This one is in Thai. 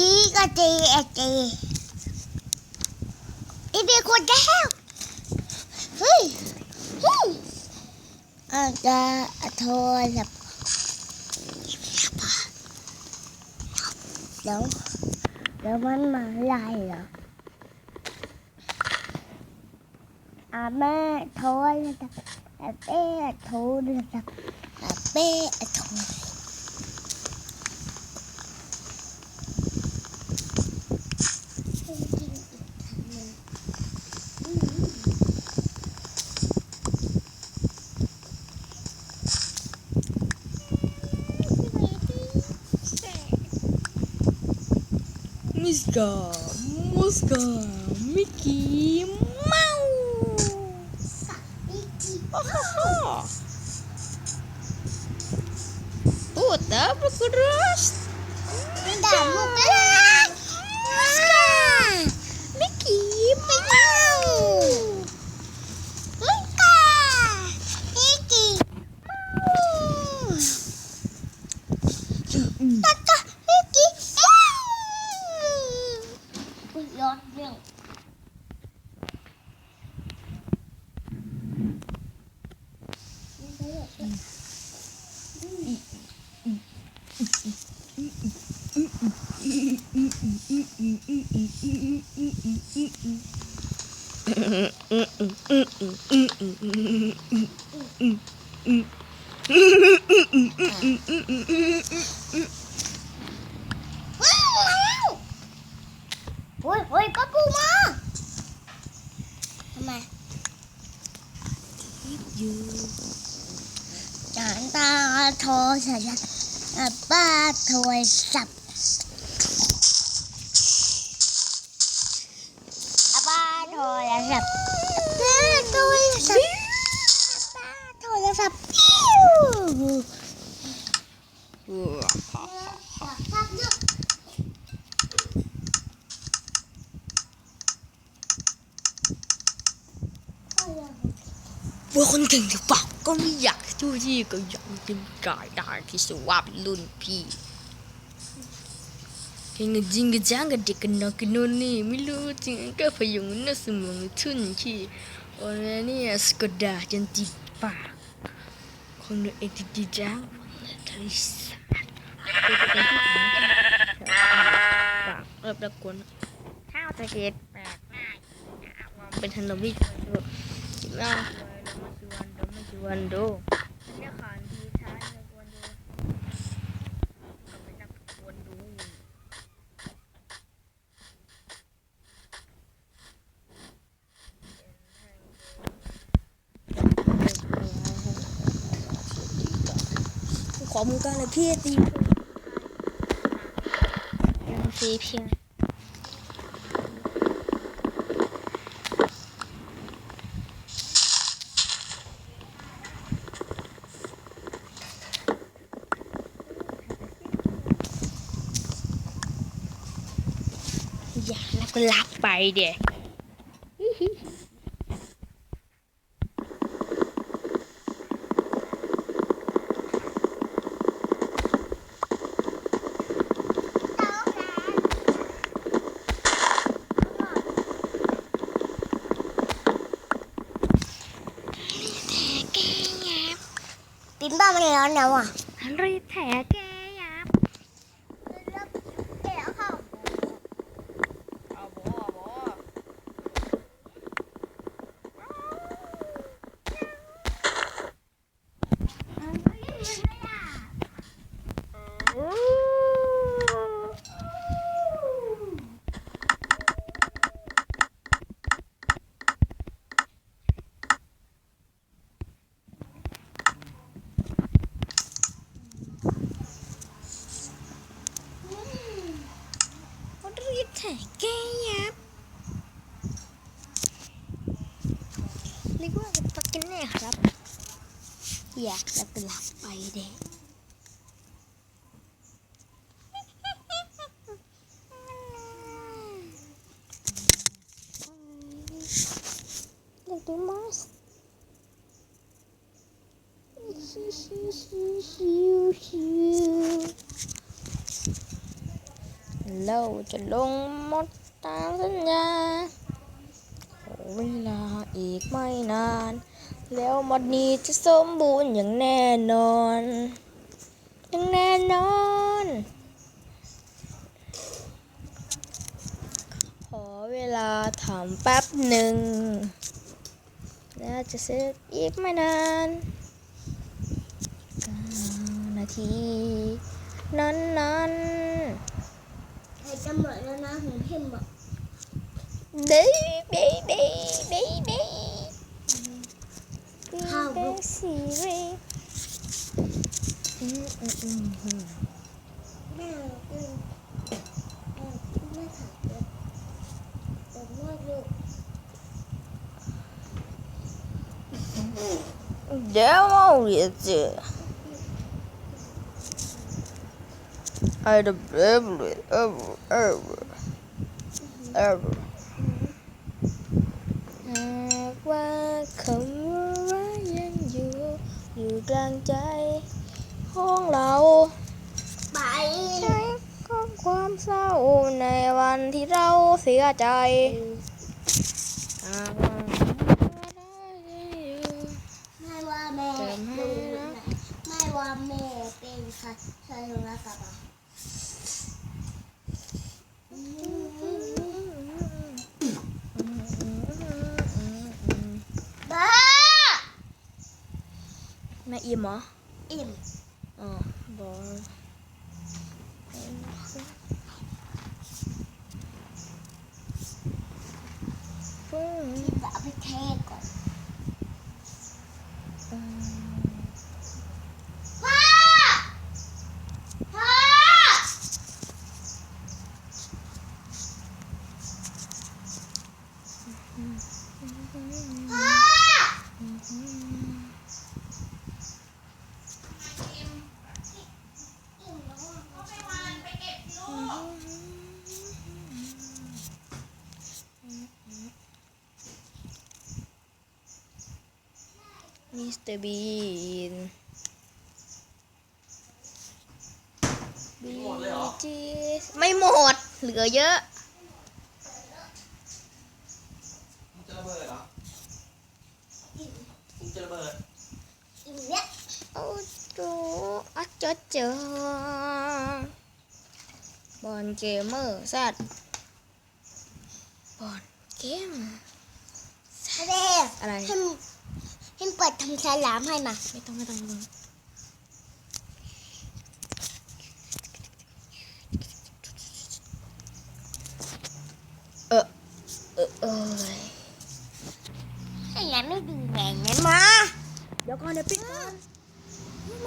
chị có chị à chị. Đi biết con heo hư hư à ta thôi lập đâu? Đâu bánh mà lại rồi? À mẹ thôi lập à bé, thôi lập à bé, thôi. À, Muska, Muska, Mickey Mouse. Ha ha. Puta berkeras. Tidak. Muska, Mickey Mouse. Muska, Mickey hmm. Mouse. Ôi, ôi, có cu mơ Mà Chẳng ta thôi sạch Ba thôi sạch พท์ป้าโทรศัพท์ป้าโทรศัพท์ว่าคนเก่งหรือเปล่าก็ไม่อยากจู้จี้ก็อยากกินไก่ได้ที่สวาเป็นรุ่นพี่ เก่งจิงก็จังก็เด็กกันอกกันโน่นนี่ไม่รู้จริงก็พยุงน่าสมองทุนที่วันนี้สกดาจนติปากคนดูเอติดจังวันทริสปากเริ่มตะโกนข้าวตะเกียบแปลกหน้าเป็นทันโนมิคิดว่าไม่ชวนดูเนี่ยขานทีท้ายไม่ควรดูก็ไม่นักควรดู ขอมือกันเลยพี่ตียังซีเพียงอย่าแล้วก็รับไปเด็ก ปิ นบ้ามันร้อนแล้วอะฮันรีแถแก อยากแล้วก็รับไปเด็กเด็กดีมากชิวชิวชิวชิวชิว เราจะลงหมดตามสัญญาขอเวลาอีกไม่นาน แล้วหมดนี้จะสมบูรณ์อย่างแน่นอน อย่างแน่นอน ขอเวลาทำแป๊บหนึ่งแล้วจะเสร็จอีกไม่นานเก้านาที นั้นนั้นใครจะหมดแล้วนะของพิมพ์บอกเบ้เบ้เบ้ Siri. Demo yedi. Haydi ever ever ever ever. Welcome. ที่เราเสียใจหากว่ารักยังอยู่ไม่ว่าแม่เติมให้ดูนะไหนไม่ว่าแม่เป็นใครใครโทรศัพท์อะบ้าแม่อิ่มเหรออิ่มอ๋อบอ fun. Keep up. สเตอร์บีนหมดเลยเหรอจีไม่หมด เหลือเยอะมึงจะระเบิดเหรอมึงจะระเบิดอิ่มเนี่ยโอ้โหอะเจอเจอบอลเกมเมอร์สัตว์บอลเกมทะเลอะไร ให้เปิดทำสลามให้มา ไม่ต้องไม่ต้องไม่ต้อง